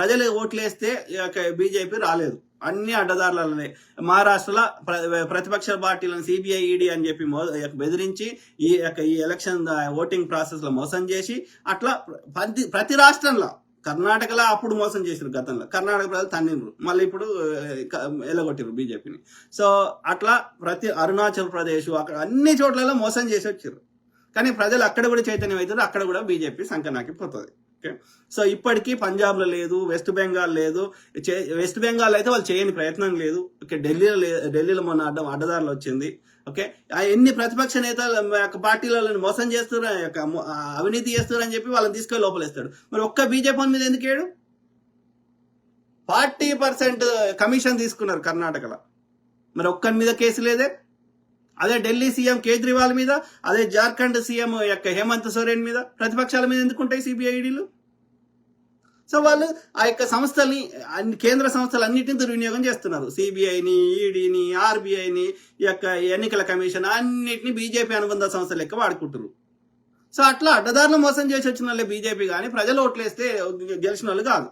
ప్రజలు ఓట్లేస్తే బీజేపీ రాలేదు. అన్ని అడ్డదారులనే. మహారాష్ట్రలో ప్రతిపక్ష పార్టీలను సిబిఐ ఈడీ అని చెప్పి మో- బెదిరించి ఈ యొక్క ఈ ఎలక్షన్ ఓటింగ్ ప్రాసెస్లో మోసం చేసి అట్లా ప్రతి ప్రతి రాష్ట్రంలో కర్ణాటకలో అప్పుడు మోసం చేసారు గతంలో. కర్ణాటక ప్రజలు తన్నిండ్రు. మళ్ళీ ఇప్పుడు ఎలగొట్టిరు బీజేపీని. సో అట్లా ప్రతి అరుణాచల్ ప్రదేశ్ అక్కడ అన్ని చోట్లలో మోసం చేసి వచ్చారు కానీ ప్రజలు అక్కడ కూడా చైతన్యం అవుతారు అక్కడ కూడా బీజేపీ సంకనాకి పోతుంది. ఓకే సో ఇప్పటికీ పంజాబ్లో లేదు వెస్ట్ బెంగాల్ లేదు. వెస్ట్ బెంగాల్ అయితే వాళ్ళు చేయని ప్రయత్నం లేదు. ఓకే ఢిల్లీలో ఢిల్లీలో మొన్న అడ్డం అడ్డదారులు వచ్చింది. ఓకే ఆ ఎన్ని ప్రతిపక్ష నేతలు యొక్క పార్టీలను మోసం చేస్తున్నారు యొక్క అవినీతి చేస్తున్నారని అని చెప్పి వాళ్ళని తీసుకొని లోపలేస్తాడు. మరి ఒక్క బీజేపీ మీద ఎందుకు ఏడు? ఫార్టీ పర్సెంట్ కమిషన్ తీసుకున్నారు కర్ణాటకలో. మరి ఒక్కరి మీద కేసు లేదే? అదే ఢిల్లీ సీఎం కేజ్రీవాల్ మీద అదే జార్ఖండ్ సీఎం యొక్క హేమంత్ సోరెన్ మీద ప్రతిపక్షాల మీద ఎందుకుంటాయి సిబిఐడీలు సో వాళ్ళు ఆ యొక్క సంస్థల్ని అన్ని కేంద్ర సంస్థలు అన్నింటిని దుర్వినియోగం చేస్తున్నారు. సిబిఐని ఈడీని ఆర్బీఐని ఈ యొక్క ఎన్నికల కమిషన్ అన్నిటిని బీజేపీ అనుబంధ సంస్థ లెక్క వాడుకుంటారు సో అట్లా అడ్డదారులు మోసం చేసి వచ్చిన వాళ్ళే బీజేపీ కానీ ప్రజలు ఓట్లేస్తే గెలిచిన వాళ్ళు కాదు.